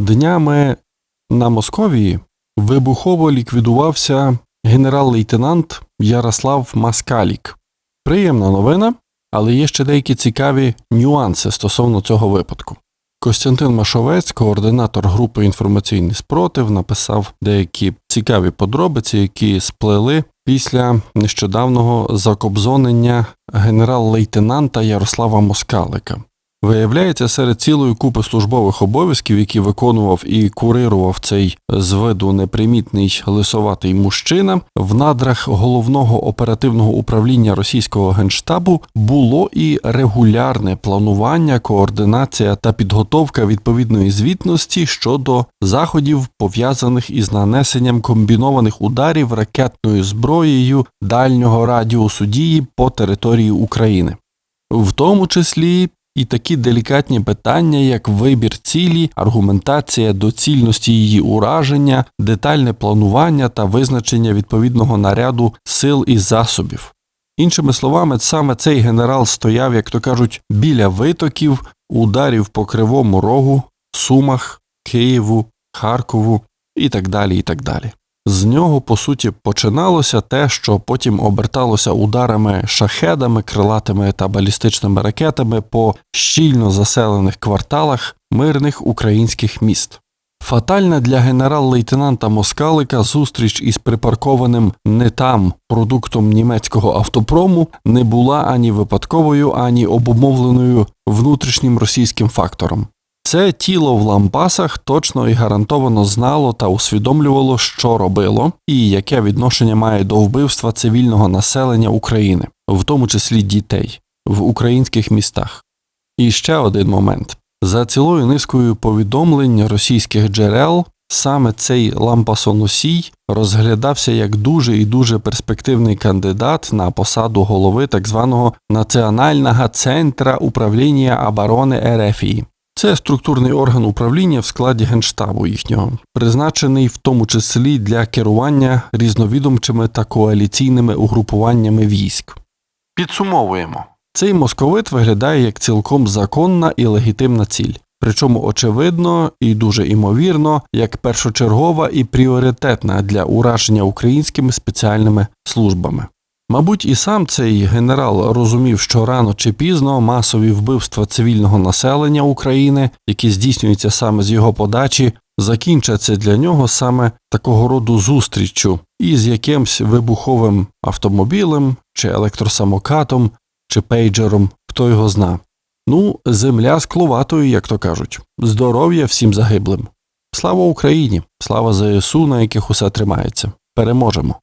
Днями на Московії вибухово ліквідувався генерал-лейтенант Ярослав Маскалік. Приємна новина, але є ще деякі цікаві нюанси стосовно цього випадку. Костянтин Машовець, координатор групи інформаційний спротив, написав деякі цікаві подробиці, які сплели після нещодавнього закобзонення генерал-лейтенанта Ярослава Москалика. Виявляється, серед цілої купи службових обов'язків, які виконував і курирував цей з виду непримітний лисоватий мужчина, в надрах головного оперативного управління російського генштабу було і регулярне планування, координація та підготовка відповідної звітності щодо заходів, пов'язаних із нанесенням комбінованих ударів ракетною зброєю дальнього радіусу дії по території України, в тому числі і такі делікатні питання, як вибір цілі, аргументація доцільності її ураження, детальне планування та визначення відповідного наряду сил і засобів. Іншими словами, саме цей генерал стояв, як то кажуть, біля витоків, ударів по кривому рогу, Сумах, Києву, Харкову і так далі. і так далі. З нього, по суті, починалося те, що потім оберталося ударами шахедами, крилатими та балістичними ракетами по щільно заселених кварталах мирних українських міст. Фатальна для генерал-лейтенанта Москалика зустріч із припаркованим не там продуктом німецького автопрому не була ані випадковою, ані обумовленою внутрішнім російським фактором. Це тіло в лампасах точно і гарантовано знало та усвідомлювало, що робило, і яке відношення має до вбивства цивільного населення України, в тому числі дітей, в українських містах. І ще один момент: за цілою низкою повідомлень російських джерел, саме цей лампасоносій розглядався як дуже і дуже перспективний кандидат на посаду голови так званого Національного центра управління оборони РФІ. Це структурний орган управління в складі генштабу їхнього, призначений в тому числі для керування різновідомчими та коаліційними угрупуваннями військ. Підсумовуємо. Цей московит виглядає як цілком законна і легітимна ціль, причому очевидно і дуже імовірно, як першочергова і пріоритетна для ураження українськими спеціальними службами. Мабуть, і сам цей генерал розумів, що рано чи пізно масові вбивства цивільного населення України, які здійснюються саме з його подачі, закінчаться для нього саме такого роду зустріччю із якимсь вибуховим автомобілем чи електросамокатом чи пейджером, хто його зна. Ну, земля скловатою, як то кажуть. Здоров'я всім загиблим. Слава Україні! Слава ЗСУ, на яких усе тримається. Переможемо!